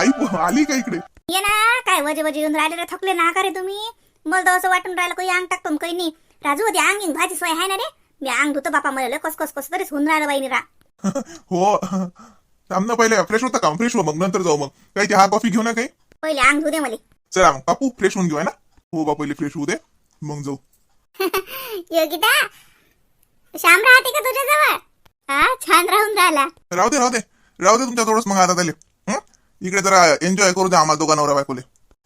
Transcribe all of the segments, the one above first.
आई आली का इकडे? ये ना काय वजे वजे येऊन राहिले रे थकले ना का रे तुम्ही. मला तर असं वाटून राहिलं काही अंग टाकतो काही नाही राजू होती अंग इंग भाजी सोय आहे ना रे? मी अंग धुतो बापा मला कस कस कस तरीच होऊन राहिलं बाईनी रा. हो. थांब ना पहिले फ्रेश होता का फ्रेश हो मग नंतर जाऊ मग. काही चहा कॉफी घेऊ ना काही? पहिले अंग धुदे मला. चला मग कापू फ्रेश होऊन घेऊ ना? हो बा पहिले फ्रेश होऊ दे. मग जाऊ. योगिता श्याम राहते का तुझ्या जवळ हा छान राहून राहिला. राहू दे राहू दे. राहू दे तुमच्या थोडंच मग आता हं? इकडे जरा एन्जॉय करू दे आम्हाला दोघांवर बायकोले.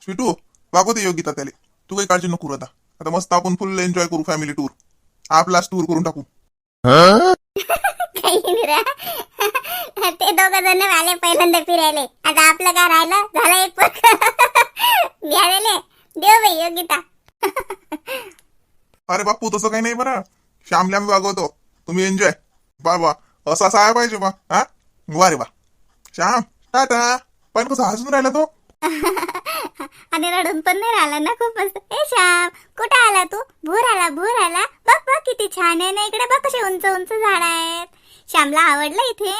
स्वीटू वागवते योगिता त्याले. तू काही काळजी नको करू आता. आता मस्त आपण फुल एन्जॉय करू फॅमिली टूर आपलाच टूर करून टाकू. काही नाही रा. ते दोघ जण आले पहिल्यांदा फिरायले. आता आपलं काय राहिलं? झालं एक देव बाई योगिता अरे बापू तसं काही नाही बरं. श्यामला मी वागवतो. तुम्ही एन्जॉय वा वा असा असा आहे पाहिजे बा. हा? वा रे वा श्याम टाटा. पण कसं हसून राहिला तो? आणि रडून पण नाही राहिला ना खूप मस्त ए श्याम कुठे आला तू? भूर आला भूर आला. बघ बघ किती छान आहे ना इकडे. बघ कसे उंच उंच झाड आहेत. श्यामला आवडलं इथे?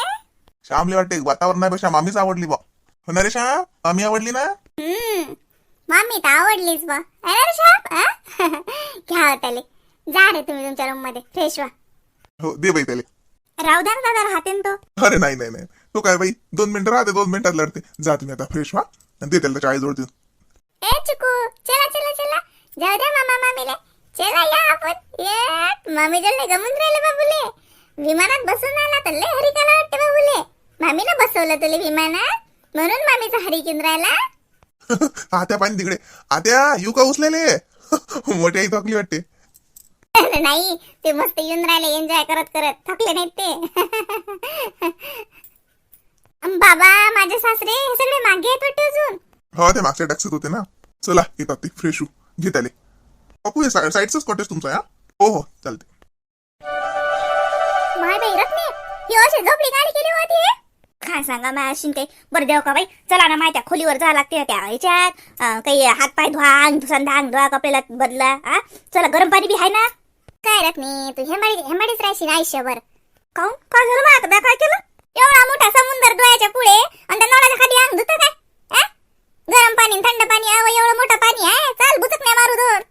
श्यामले वाटते वातावरणापेक्षा मामीच आवडली बा. हो ना रे श्याम? आम्ही आवडली ना? हम्म. मामी तर आवडलीच बा. अरे श्याम हा? घ्या हो त्याले. जा रे तुम्ही तुमच्या रूममध्ये. फ्रेश व्हा. हो दे बाई त्याले. राहू द्या ना दादा राहते ना तो. अरे नाही नाही नाही. तो काय बाई दोन मिनिटं राहते दोन मिनिटात लढते. जा तुम्ही आता फ्रेश व्हा आणि दे त्याला चाळीस जोड देऊन ए चिकू चला चला चला. जाऊ द्या मामा मामीले. चला या आपण. ये. मामी जल्ले गमून राहिले बाबूले. विमानात बसून आला तर लय हरी काला वाटते बाबूले. मामीनं बसवलं तुले विमानात? म्हणून मामीचा हरी किन राहिला. आत्या पाणी तिकडे. आत्या येऊ का उचलेले? मोठी आई थकली वाटते. नाही ते मस्त येऊन राहिले एन्जॉय करत करत. थकले नाहीत ते. बाबा माझे सासरे हे सगळे मागे वाटते अजून. हो ते मागच्या टॅक्सीत होते ना. चला येतात ते फ्रेश होऊ घे त्याले. बापू हे कॉटेज तुमचा आहे, हा? हो चालते माय बाई रत्ने ही अशी झोपडी गाडी केली होती हे? काय सांगा माय अशी काही बरं देव का बाई चला ना माय त्या खोलीवर जा लागते त्या ह्याच्यात अं, काही हात पाय धुवा अंग धुसंदा अंग धुवा कपड्याला बदला हा? चला गरम पाणी बी आहे ना? काय रत्ने तू हेमाडी हेमाडीच राहशील आयुष्यभर. काऊन? काय झालं मग आता? काय केलं? एवढा मोठा समुद्र डोळ्याच्या पुढे आणि त्या नळाच्या खाली अंग धुत काय हा? गरम पाणी आणि थंड पाणी आव एवढं मोठं पाणी आहे चाल बुचक नाही मारू धर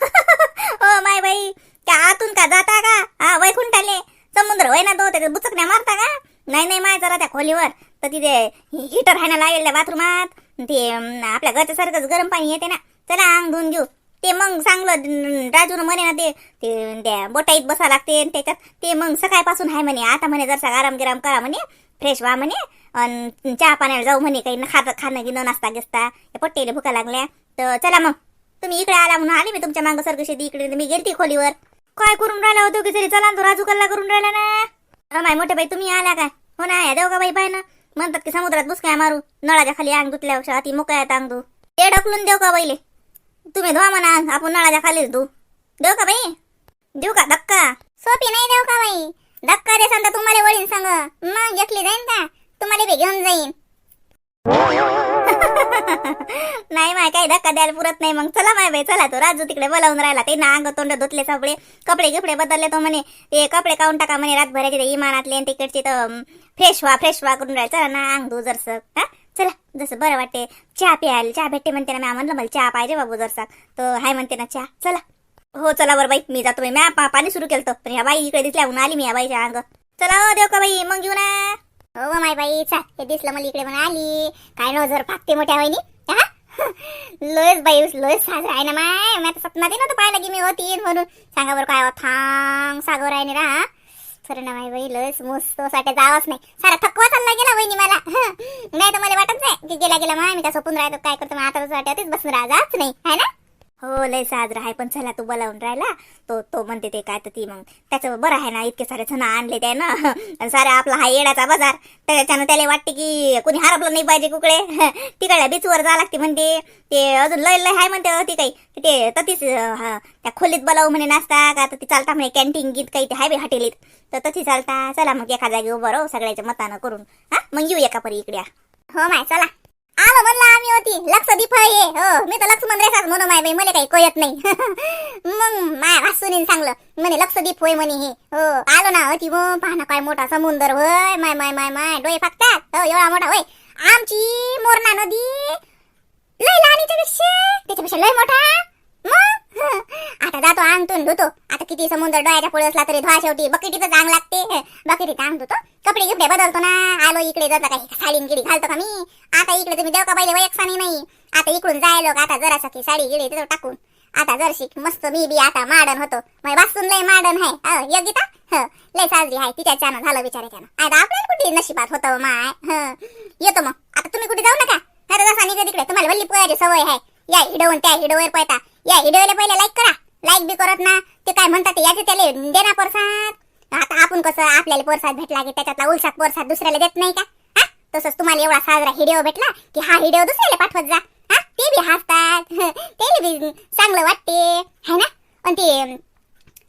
ओ माय बाई त्या आतून का जाता का? हा वैकुंठाले समुद्र वय ना तो त्याच्या बुचकण्या मारता का? नाही नाही माय जरा त्या खोलीवर. तर तिथे हिटर आहे लागेल त्या बाथरूमात. ते अं, आपल्या घरच्या सारखंच गरम पाणी येते ना. चला अंग धुवून घेऊ. ते मग चांगलं राजून म्हणे ना ते ते त्या बोटाईत बसा लागते त्याच्यात ते मग सकाळपासून आहे म्हणे आता म्हणे जरसा आराम गिराम करा म्हणे फ्रेश व्हा म्हणे आणि चहा पाण्याला जाऊ म्हणे काही खात खाणं गिणं नाश्ता गिस्ता पट्टेले भुका लागल्या. तर चला मग तुम्ही इकडे आला म्हणून आले मी तुमच्या मागं सरकशी इकडे मी गेलती खोलीवर. काय करून राहिला होतो की तरी चला ना तो राजू कल्ला करून राहिला ना. माय मोठे बाई तुम्ही आला काय हो ना या देव का बाई पाय ना म्हणतात की समुद्रात बुसकाय मारू नळाच्या खाली अंग धुतल्यापेक्षा अति मोकळ्यात अंग धू ते ढकलून देऊ का बैले तुम्ही धुवा म्हणा आपण नळाच्या खालीच तू देऊ का बाई? देऊ का? धक्का. सोपी नाही देऊ का बाई? धक्का दे सांगता तुम्हाला वळीन सांग. मग घेतली जाईन का? तुम्हाला बी घेऊन जाईन. नाही माय काही धक्का द्यायला पुरत नाही मग. चला माय बाई चला तो. राजू तिकडे बोलावून राहिला. ते ना अंग तोंड धुतले सगळे. कपडे गिपडे बदलले तो म्हणे. ते कपडे काढून टाका म्हणे. रातभराचे ते इमानातले आणि तिकडचे तर फ्रेश व्हा फ्रेश व्हा करून राहायचं चला ना अंग धू जरसं. हा? चला जसं बरं वाटते चहा प्यायला चहा भेटते म्हणते ना मॅम म्हणलं मला चहा पाहिजे बाबू जरसा. तर हाय म्हणते ना चहा. चला. हो चला बरं बाई मी जातो मॅम म्या पा- पाणी सुरू केलं पण ह्या बाई इकडे दिसल्या म्हणून आली मी या बाईच्या अंग. चला हो देव का बाई? मग घेऊ ना. हो, हो माय बाई चा हे दिसलं मला इकडे म्हणून आली. काय नजर फाकते मोठ्या वहिनी. हा? लोयच बाई लोयच साजरा आहे ना माय. मी आता सपनात नव्हतं पाहिलं की मी होती म्हणून. सांगा बरं काय हो? थांग सागर आहे ना खरं ना माय बाई मूस तो साठी जावंच नाही. सारा थकवा चालला गेला वहिनी मला. नाही तर मला वाटत नाही. की गेला गेला माय मी का सोपून राहतो काय करतो मग आता वाटतच बसून राहा जाच नाही. है ना? हो लय साजरा आहे. पण चला तू बोलावून राहिला. तो तो म्हणते ते काय तर ती मग. त्याचं बरं आहे ना इतके सारे जण आणले त्यानं. आणि सारे आपला हा येडाचा बाजार. त्याच्यानं त्याला वाटते की कोणी हरपलं नाही पाहिजे कुकडे. तिकडल्या बीचवर जा लागते म्हणते. ते अजून लय लय आहे म्हणते ती काही. ते तर हा, त्या खोलीत बोलावू म्हणे नाश्ता का तर ती चालता म्हणे कॅन्टीन गीत काही ते हायवे हॉटेलीत. तर तशी चालता. चला मग एका जागी उभं राहू सगळ्याच्या मतानं करून. हा मग येऊ एका परी इकडे हो माय चला. आलो म्हणलं आम्ही होती. लक्ष दीप ये हो. मी तर लक्ष्मण रेखाच म्हणून माय बाई मला काही कळत नाही. मग माय वासून सांगलं म्हणे लक्ष दीप होय म्हणे हे. हो आलो ना होती मग पाहना काय मोठा समुंदर होय. माय माय माय माय डोळे फाकतात. हो एवढा मोठा होय. आमची मोरणा नदी लय लहानीच्या पेक्षा त्याच्यापेक्षा लय मोठा. मग? आता जातो अंग धुतो. आता किती समुद्र डोळ्याच्या पुढे असला तरी धुवा शेवटी बकेटीचं अंग लागते. बकेटीत अंग धुतो. कपडे गिपडे बदलतो ना. आलो इकडे जाता काही साडी गिडी घालतो का मी? आता इकडे तुम्ही देव का पहिले वयक्सानी नाही आता इकडून जायलो का? आता जरासा की साडी गिडी तिथं टाकून. आता जरशी मस्त मी बी आता माडन होतो. मग वाचून लय माडन आहे. योगिता? ह लय साजरी आहे तिच्याच्यानं झालं बिचाराच्यानं आता आपल्याला कुठे नशिबात होतं हो माय? ह येतो मग. आता तुम्ही कुठे जाऊ नका. आता जसा निघा तिकडे तुम्हाला वल्ली पोयाची सवय आहे. या हिडवून त्या हिडवर पळता या व्हिडिओला पहिले लाईक करा. लाईक बी करत ना. ते काय म्हणतात याचे त्याला देना परसाद. आता आपण कसं आपल्याला परसाद भेटला की त्याच्यातला उलसात परसाद दुसऱ्याला देत नाही का? हा? तसंच तुम्हाला एवढा साजरा हिडिओ भेटला की हा हिडिओ दुसऱ्याला पाठवत जा. हा? ते बी हसतात. ते बी चांगलं वाटते. है ना? पण ते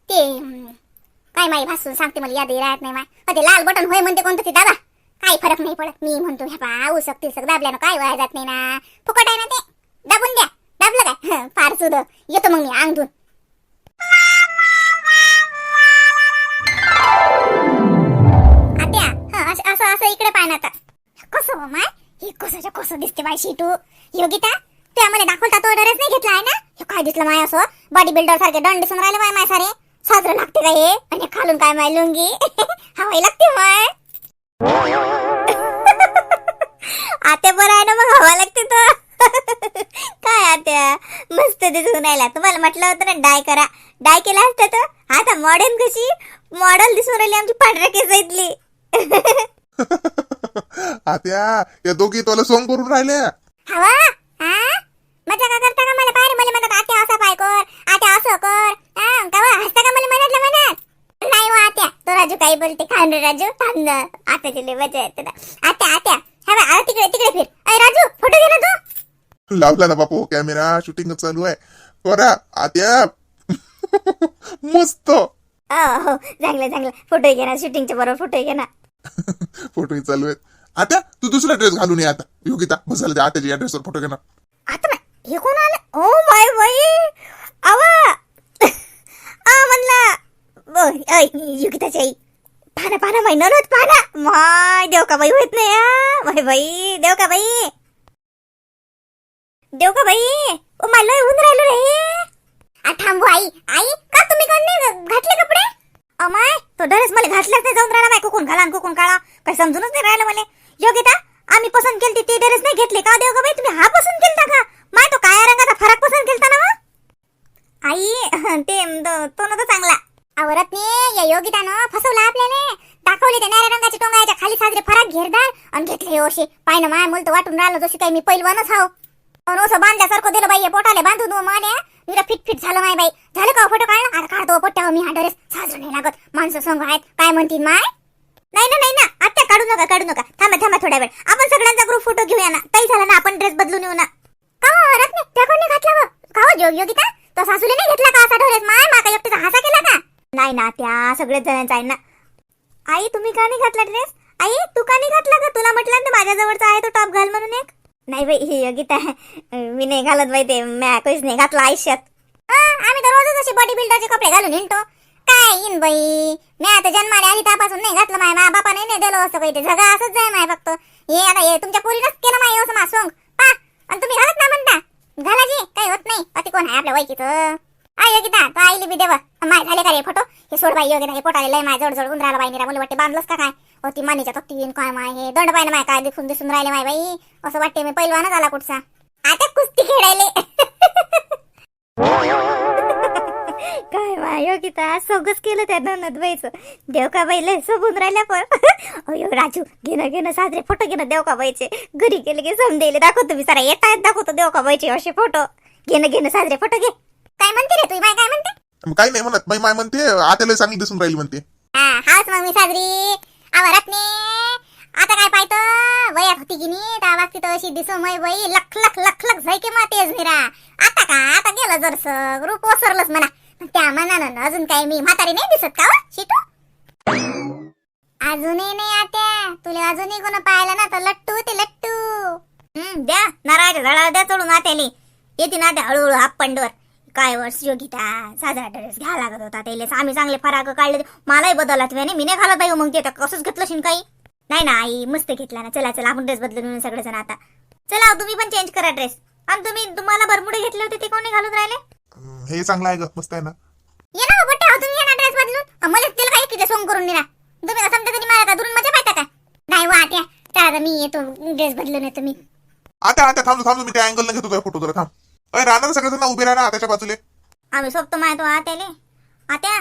ते काय माई भासून सांगते मला यादी राहत नाही माय. ते लाल बटन होय म्हणते कोणतं ते? दादा काय फरक नाही पडत. मी म्हणतो ह्या पा उसक तिसक दाबल्यानं काय वाया जात नाही ना. फुकट आहे ना ते. दाबून द्या. दाबलं काय? फार सुद. येतो मग मी अंग धुवून आत्या असं असं इकडे पाय ना आता. कसं हो माय? हे कसं कसं दिसते बाय शिटू? योगिता तू आम्हाला दाखवता तो ड्रेस नाही घेतला आहे ना? हे काय दिसलं माय असं? बॉडी बिल्डर सारखे दंड दिसून राहिले माय माय सारे साजरं लागते का हे. आणि खालून काय माय लुंगी? हवाई लागते माय. आता बरं आहे ना मग? हवा लागते तर. काय आत्या? मस्त दिसून राहिला. तुम्हाला म्हटलं होतं ना डाय करा. डाय केला असतं तर? आता मॉडर्न कशी? मॉडेल दिसून राहिली आमची पांढऱ्या केसातली. आत्या या दोघी तुला सोंग करून राहिल्या हवा हा मजा का करता का मला? पाहिजे मला म्हणतात आत्या असं पाय कर. आत्या असं कर. हा कवा? हसता का मला म्हणतलं म्हणत नाही हो आत्या. तो राजू काही बोलते खांड राजू थांब. आत्याची लय मजा येते आत्या आत्या. हवा तिकडे तिकडे फिर. अय राजू फोटो घे ना तू. लावला ना बापू कॅमेरा शूटिंग चालू आहे. करा आत्या मस्त. हो चांगलं चांगलं. फोटो घे ना शूटिंगच्या बरोबर फोटो घे ना फोटो चालू आहेत. आता तू दुसरा ड्रेस घालून ये आता. योगिता बस झालं त्या आत्याच्या ड्रेसवर फोटो घेणार. आता हे कोण आलं? ओ माय बाई. आवा. आ म्हणला. योगिताची आई. पाना पाना माय पाना माय देव का बाई होत नाही माय बाई देव का बाई देव का बाई ओ मला येऊन राहिलो रे. आ, थांबू आई. आई का तुम्ही कोण नाही घातले कपडे? अमाय तो ड्रेस मला घातलाच नाही जाऊन राहिला नाही कुकून घाला कोण कुकून काही समजूनच नाही राहिलं मला. योगिता आम्ही पसंत केली ते ड्रेस नाही घेतले का देव का बाई? तुम्ही हा पसंत केलता का? माय तो काळ्या रंगाचा फरक पसंत केलता ना आई ते तो- नव्हता चांगला. आवरतने या योगितानं फसवलं आपल्याला. दाखवले ते नाऱ्या रंगाच्या टोंगाच्या खाली साजरे फरक घेरदार. आणि घेतले ओशे पाय ना माय मुलत वाटून राहिलं जशी काही मी पैलवानच हाव. आणि असं बांधल्यासारखं दिलं बाई पोटाले. पोटाले बांधून माने निरा फिट फिट झालं माय बाई. झालं का हो फोटो काढला? आता काढतो हो पोट्यावर मी हा ड्रेस साजर नाही लागत. माणसं संघ आहेत. काय म्हणतील माय? नाही ना नाही ना. आता काढू नका काढू नका. थांबा थांबा थोड्या वेळ. आपण सगळ्यांचा ग्रुप फोटो घेऊया ना. काही झालं ना आपण ड्रेस बदलून येऊ ना. का हो, रत्ने? त्या कोणी घातला का हो योग योगिता? तो सासूले नाही घेतला का असा ड्रेस? माय माका एकटीचा हासा केला का? नाही ना त्या सगळेच जणांचा आहे ना. आई तुम्ही का नाही घातला ड्रेस आई तू का नाही घातला का तुला म्हटलं ना माझ्या जवळचा आहे तो टॉप घाल म्हणून एक. नाही बाई ही योगिता. मी नाही घालत बाई ते. म्या काहीच नाही घातलं आयुष्यात. आम्ही तर रोजच असे बॉडी बिल्डरचे कपडे घालून हिंडतो. काय येईन बाई? मी आता जन्माला आली त्यापासून नाही घातलं माय. मा बापाने नाही दिलं असं काही. ते झगा असंच जाय माय फक्त. हे आता हे तुमच्या पोरीनंच केलं माय असं मा सोंग. पा आणि तुम्ही घालत ना म्हणता. घाला जी. काही होत नाही. अति कोण आहे आपल्या वैकीचं गीता तो आईली बी देवा. माय झाले का रे फोटो? हे सोड बाई योग्य हे पोटाले लय माय जड जड उंदराला बाई निरा मुली वाटते बांधलंस का काय? हो ती मानीच्या तक्ती काय माय हे? दंड बाई माय काय दिसून दिसून राहिले माय बाई. असं वाटते मी पहिलवानच आला कुठचा. आता कुस्ती खेळायले. काय माय योगिता सगळंच केलं त्या ननद बाईचं. देवका बाई लय सोबून राहिल्या पण. अयो राजू घेणं घेणं साजरे फोटो घेणं देवका बाईचे. घरी गेले की समजेले दाखवतो मी सारा. येता दाखवतो देवका बाईचे असे फोटो. घेणं घेणं साजरे फोटो घे. काय म्हणते रे तू? बाय काय म्हणते? मग काही नाही म्हणत. बाई माय म्हणते आत्याला चांगली दिसून राहील म्हणते. हा हाच मग मी साजरी. आवरात ने. आता काय पाहतो? वयात होती की नाही? त्या वागती तर अशी दिसू मै बाई लख लख लख लख जाय की मा तेच निरा आता का? आता गेलं जरस. रूप ओसरलंच म्हणा. त्या मनानं अजून काही मी म्हातारी नाही दिसत का हो, शिटू? अजूनही नाही आत्या. तुला अजूनही कोण पाहिलं ना तर लट्टू ते लट्टू. हम्म द्या. नारळाच्या झाडाला द्या चढून आत्याली. येते ना त्या हळूहळू हाफ पंडवर काय वर्ष योगिता साजरा ड्रेस घ्या लागत होता. त्याला आम्ही चांगले फराक काढले. मलाही बदलला तुम्ही मी नाही घालत बाई मग ते. आता कसंच घेतलं शिन काही? नाही ना आई मस्त घेतला ना. चला चला आपण ड्रेस बदलून येऊ सगळेजण आता. चला तुम्ही पण चेंज करा ड्रेस आणि तुम्ही तुम्हाला बरमुडे घेतले होते ते कोणी घालून राहिले? हे चांगलं आहे मस्त आहे ना. ये ना बट्टे तुम्ही ये ना ड्रेस बदलून. मला तिला काय किती सोंग करून दिला? तुम्ही असं मला का दुरून मजा पाहता का? नाही वा त्या चला आता मी येतो. ड्रेस बदलून येतो मी. आता आता थांबलो थांबलो मी त्या अँगल घेतो फोटो जरा थांब. अरे राहणार सगळेजण उभे राहा ना त्याच्या बाजूले. आम्ही सोबतो माय तो आत्याले. आत्या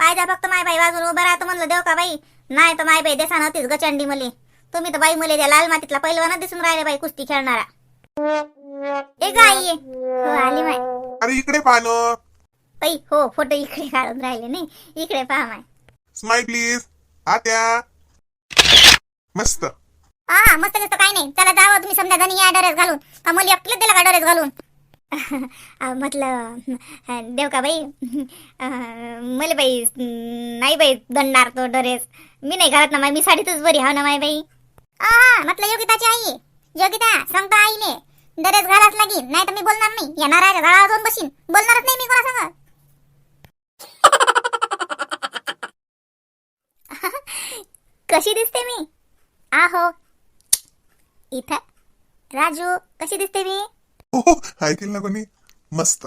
पायजा फक्त माय बाई वाजून उभं राहतो म्हणलं देव का बाई? नाही तर माय बाई देसा नव्हतीच ग चंडी मले. तुम्ही तर बाई मले त्या लाल मातीतला पहिलवाना दिसून राहिले बाई कुस्ती खेळणारा. ए गाई. हो आली माय. अरे इकडे पाहणं बाई हो फोटो इकडे काढून राहिले नाही. इकडे पहा माय. स्माइल प्लीज आत्या. मस्त. हा मस्त काय नाही. चला जावं तुम्ही समजा जणी या ड्रेस घालून. मला एकटीला दिला का ड्रेस घालून? म्हटलं देव का बाई मला बाई नाही बाई दंडार तो ड्रेस. मी नाही घालत ना माय मी साडीतच बरी हाव ना माय बाई. हा म्हटलं योगिताची आई. योगिता सांगतो आईने ड्रेस घालाच लागी नाही तर मी बोलणार नाही. येणार आहे झाडावर जाऊन बसीन बोलणारच नाही मी कोणा सांग कशी दिसते मी? आहो. इथं. राजू कशी दिसते मी? हो ऐकेल ना कोणी? मस्त.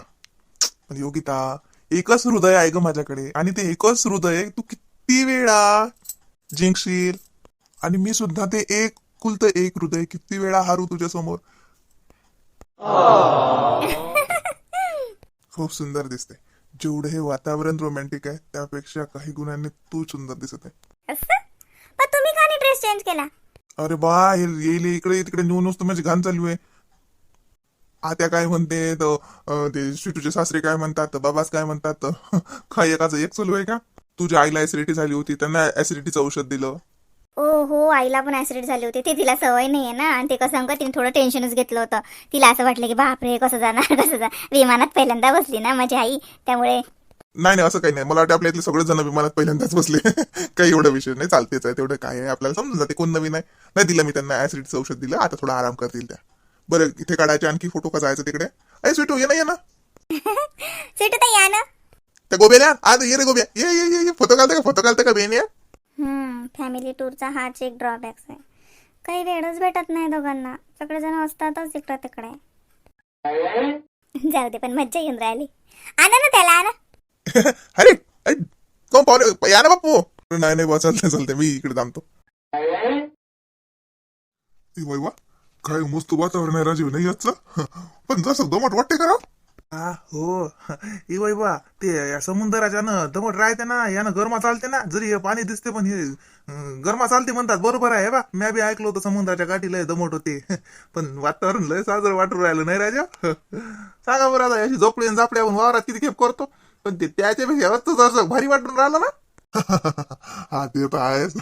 पण योगिता एकच हृदय आहे ग माझ्याकडे. आणि ते एकच हृदय तू किती वेळा जिंकशील? आणि मी सुद्धा ते एक कुलत एक हृदय किती वेळा हारू तुझ्या समोर? खूप सुंदर दिसते जेवढं हे वातावरण रोमॅन्टिक आहे त्यापेक्षा काही गुणांनी तू सुंदर दिसत आहे. तुम्ही का नाही ड्रेस चेंज केला? अरे बा हे येईल इकडे तिकडे नेऊन नुसतं माझी घाण चालू आहे. आत्या काय म्हणते तर ते शिटूचे सासरे काय म्हणतात बाबाच काय म्हणतात काय एकाचं एक चालू आहे का? तुझ्या आईला ऍसिडिटी झाली होती त्यांना ऍसिडिटीचं औषध दिलं. ओ हो आईला पण ऍसिडिटी झाली होती. ते तिला सवय नाहीये ना. आणि ते कसं तिने थोडं टेन्शनच घेतलं होतं. तिला असं वाटलं की बापरे कसं जाणार कसं जाणार विमानात पहिल्यांदा बसली ना माझी आई. त्यामुळे नाही नाही असं काही नाही. मला वाटतं आपल्या इथले सगळेच जण विमानात पहिल्यांदाच बसले. काही एवढा विषय नाही. चालतेच आहे. तेवढं काय आहे आपल्याला समजून जाते. कोण नवीन आहे? नाही दिलं मी त्यांना ऍसिडिटीचं औषध दिलं. आता थोडा आराम करतील त्या. बरं इथे काढायचे आणखी फोटो का जायचं तिकडे? अरे स्वीटू ये ना ये ना. सिटू ताई या ना. त्या गोब्याला आज ये रे गोब्या. ये ये ये, ये. फोटो घालते का फोटो घालते का बेन या? हम्म फॅमिली टूरचा हाच एक ड्रॉबॅक्स आहे. काही वेळच भेटत नाही दोघांना. सगळेजण असतातच इकडं तिकडे. जाऊ दे पण मज्जा येऊन राहिली. आणा ना त्याला आणा. अरे कोण पाहुणे? या ना बापू नाही नाही बा चालते चालते मी इकडे थांबतो. वा काय मस्त वातावरण आहे राजीव. नाही याचं? पण जसं दमट वाटते का राव? हा. हो बाई बा ते या समुद्राच्या ना दमट राहते ना यानं गरमा चालते ना. जरी हे पाणी दिसते पण हे अं, गरमा चालते म्हणतात. बरोबर आहे बा. मी बी ऐकलं होतं समुद्राच्या गाठी लय दमट होते. पण वातावरण लय साजर वाटून राहिलं नाही राजा? सांगा बरं आता याची झोपडी आणि झापडी आपण वावरात किती खेप करतो? पण ते त्याच्यापेक्षा भारी वाटून राहिलं ना. हा ते तर आहेच.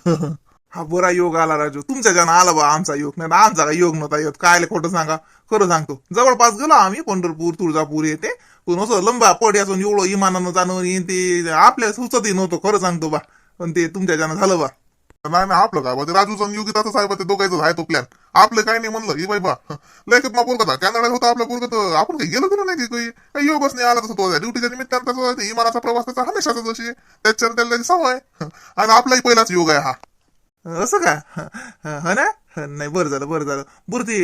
हा बरा योग आला राजू. तुमच्या ज्यानं आला बा आमचा योग. नाही आमचा काय योग नव्हता येत. कायले खोटं सांगा? खरं सांगतो. जवळपास गेलो आम्ही पंढरपूर तुळजापूर येते. पण असं लंबा पड असून एवढं इमानानं जाणं येईन ते आपल्या सुचतही नव्हतं. खरं सांगतो बा. पण ते तुमच्या ज्यानं झालं बा. नाही नाही आपलं काय बा? ते राजूचं आणि योगिताचं साहेब ते दोघायचं आहे तो प्लॅन आपलं काय नाही म्हणलं. ही बाई बा लेखत मा पोरगत कॅनडा होता आपला पोरगत आपण काही गेलो गेलो नाही काही? काही योगच नाही आला तसं तो. ड्युटीच्या निमित्तानं तसं इमानाचा प्रवास त्याचा हमेशाचा जशी त्याच्यानं त्याला त्याची सवय आणि आपलाही पहिलाच योग आहे हा. असं का? हा ना? नाही बरं झालं बरं झालं. बरं ते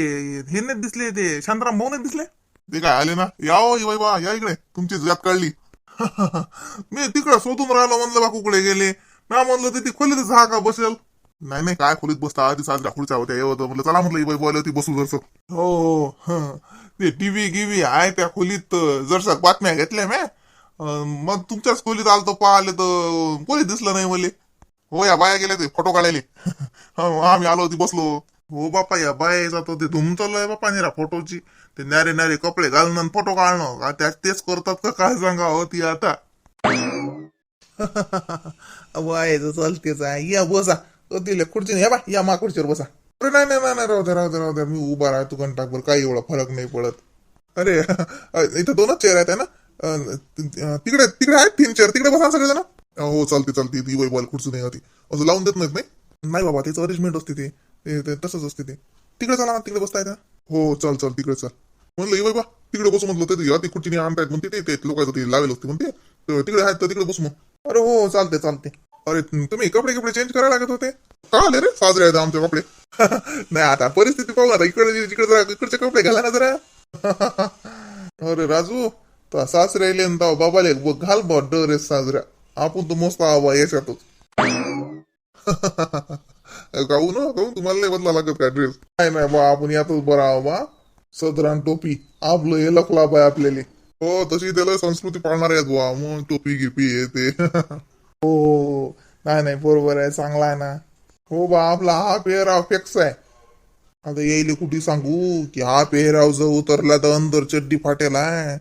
हे नाही दिसले ते शांताराम भाऊ नाही दिसले? ते काय आले ना? याव बाई बा या इकडे. तुमची जात काढली. मी तिकडं शोधून राहिलो म्हणलं बा कुकडे गेले. ना म्हणलं ते ती खोलीतच हा का बसेल? नाही नाही काय खोलीत बसता? आधी साजरा खुर्च्या होत्या येवत म्हणलं चला म्हटलं बाई बोल होती बसू जरसं. हो हो ते टीव्ही गिव्ही आहे त्या खोलीत. जरसा बातम्या घेतल्या म्या मग तुमच्याच खोलीत आलतो पाहिले तर कोणी दिसलं नाही मला. हो या बाया गेल्या ते फोटो काढायले. हो, आम्ही आलो होती बसलो. हो बापा या बाया जातो ते. धुम चाललंय बापा निरा फोटोची ते न्यारे न्यारे कपडे घालणं फोटो काढणं. का त्या तेच करतात का काय सांगा होती आता. वायचं चालतेच आहे या बसा. तिला खुर्ची या बा या मा खुर्चीवर बसा. अरे नाही नाही नाही राहू द्या राहू द्या राहू द्या मी उभा राहतो घंटाभर. काही एवढा फरक नाही पडत. अरे इथं दोनच चेअर आहेत है ना? ति- तिकडे तिकडे आहेत तीन चेअर तिकडे बसा सगळेजण. हो चालते चालते ती वै बॉल खुर्ची नाही होती असं लावून देत नाहीत नाही? नाही बाबा त्याचं अरेंजमेंट असते ते. ते- ते तसंच असते ते. तिकडे चला ना तिकडे बसता येतं हो चल चल तिकडे चल. म्हणलं ये बाबा तिकडे बसू म्हणलं ते या ती खुर्ची आणतायत म्हणते ते- ते लोकांचं ते लावेल असते म्हणते. तर तिकडे आहेत तर तिकडे बसू मग. अरे हो चालते चालते. अरे तुम्ही कपडे कपडे चेंज करायला लागत होते? का आले रे? साजरे आहेत आमचे कपडे. नाही आता परिस्थिती पाहू आता इकडे तिकडे जरा इकडचे कपडे घाला ना जरा. अरे राजू तर सासरे बाबाले घाल बा ड्रेस साजरा आपण तर मस्त आवा याच्यातच गाऊ ना गाऊ तुम्हाला नाही बदला लागत का ड्रेस नाही नाही बा आपण यातच बरा आहो बा सदरान टोपी आपलं हे लकला बाय आपल्याला हो तशी त्याला संस्कृती पाळणार आहेत बुवा मग टोपी गिपी हे ते हो नाही नाही बरोबर आहे चांगला आहे ना हो बा आपला हा पेहराव फेक्स आहे आता येईल कुठे सांगू की हा पेहराव जर उतरला तर अंदर चड्डी फाटेल आहे